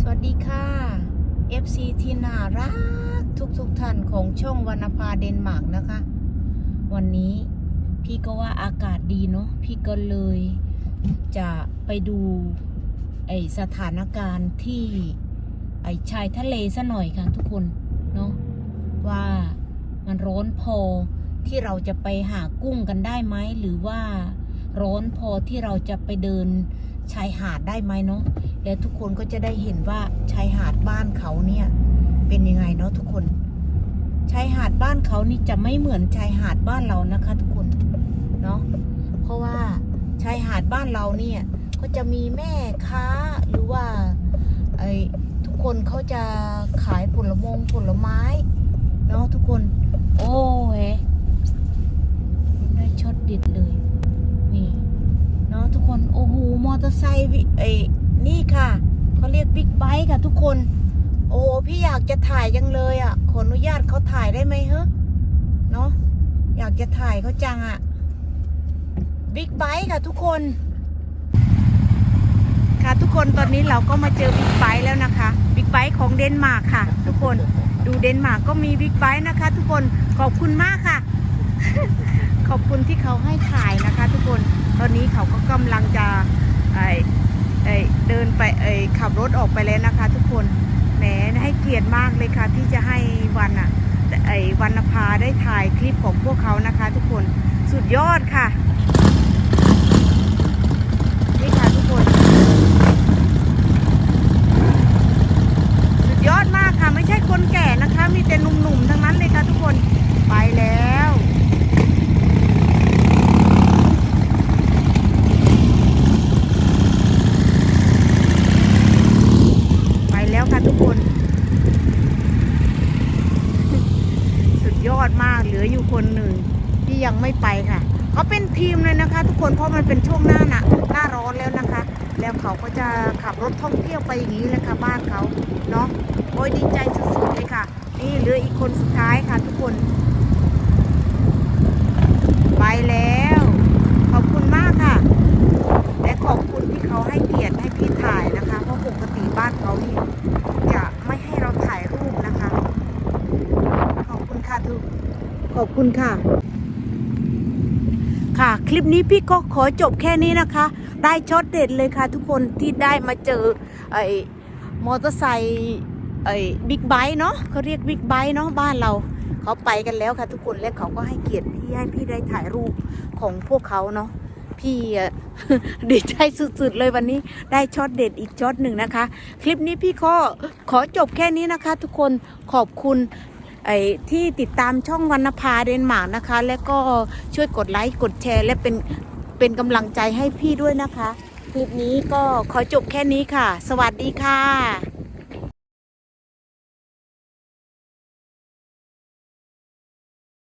สวัสดีค่ะ FC ที่น่ารักทุกทุกท่านของช่องวรรณภาเดนมาร์กนะคะ วันนี้พี่ก็ว่าอากาศดีเนาะพี่ก็เลยจะไปดูไอสถานการณ์ที่ไอชายทะเลซะหน่อยค่ะทุกคนเนาะว่ามันร้อนพอที่เราจะไปหากุ้งกันได้ไหมหรือว่าร้อนพอที่เราจะไปเดิน ชายหาดได้ไหมเนาะแล้วทุกคนก็จะได้เห็นว่าชายหาดบ้านเขาเนี่ย เป็นยังไงเนาะทุกคน ชายหาดบ้านเขานี่จะไม่เหมือนชายหาดบ้านเรานะคะ ทุกคนเนาะเพราะว่าชายหาดบ้านเราเนี่ยก็จะมีแม่ค้าหรือว่าไอ้ทุกคนเขาจะขายผลมงผลไม้เนาะทุกคน โอ้เฮได้ช็อตเด็ดเลย นี่ เนาะทุกคน โอ้โหมอเตอร์ไซค์วิเอ้นี่ค่ะเขาเรียกบิ๊กไบค์ค่ะทุกคน โอ้พี่อยากจะถ่ายจังเลยอะ ขออนุญาตเขาถ่ายได้ไหมเฮ้เนาะอยากจะถ่ายเขาจังอะบิ๊กไบค์ค่ะทุกคน ค่ะทุกคนตอนนี้เราก็มาเจอบิ๊กไบค์แล้วนะคะบิ๊กไบค์ของเดนมาร์กค่ะ ทุกคนดูเดนมาร์กก็มีบิ๊กไบค์นะคะ ทุกคนขอบคุณมากค่ะ ขอบคุณที่เขาให้ถ่ายนะคะ ทุกคน ตอนนี้เขาก็กำลังจะไอไอเดินไปไอขับรถออกไปแล้วนะคะ ทุกคนแหมให้เกียรติมากเลยค่ะ ที่จะให้วันอะไอวันนภาได้ถ่ายคลิปของพวกเขานะคะ ทุกคนสุดยอดค่ะ นี่ค่ะทุกคน สุดยอดมากค่ะ ไม่ใช่คนแก่นะคะ มีแต่หนุ่มๆทั้งนั้นเลยค่ะ ทุกคน ไปแล้ว ไปแล้วค่ะทุกคน สุดยอดมาก เหลืออยู่คนหนึ่งที่ยังไม่ไปค่ะเขาเป็นทีมเลยนะคะ ทุกคนเพราะมันเป็นช่วงหน้าหนะหน้าร้อนแล้วนะคะ แล้วเขาก็จะขับรถท่องเที่ยวไปอย่างนี้เลยค่ะบ้านเขาเนาะโอ้ยดีใจสุดๆเลยค่ะ นี่เหลืออีกคนสุดท้ายค่ะ ทุกคน ไปแล้ว ขอบคุณมากค่ะ และขอบคุณที่เขาให้เกียรติให้พี่ถ่ายนะคะ เพราะปกติบ้านเขานี่จะไม่ให้เราถ่ายรูปนะคะ ขอบคุณค่ะทุก ขอบคุณค่ะ ค่ะ คลิปนี้พี่ก็ขอจบแค่นี้นะคะ ได้ช็อตเด็ดเลยค่ะ ทุกคนที่ได้มาเจอไอ้มอเตอร์ไซค์ไอ้บิ๊กไบค์เนาะเขาเรียกบิ๊กไบค์เนาะบ้านเราเขาไปกันแล้วค่ะ ทุกคนและเขาก็ให้เกียรติพี่ให้พี่ได้ถ่ายรูปของพวกเขาเนาะพี่ดีใจสุดๆเลยวันนี้ได้ช็อตเด็ดอีกช็อตหนึ่งนะคะ คลิปนี้พี่ก็ขอจบแค่นี้นะคะ ทุกคนขอบคุณ ไอ้ที่ติดตามช่องวรรณภาเดนมาร์กนะคะ และก็ช่วยกดไลค์กดแชร์ และเป็นเป็นกำลังใจให้พี่ด้วยนะคะ คลิปนี้ก็ขอจบแค่นี้ค่ะ สวัสดีค่ะ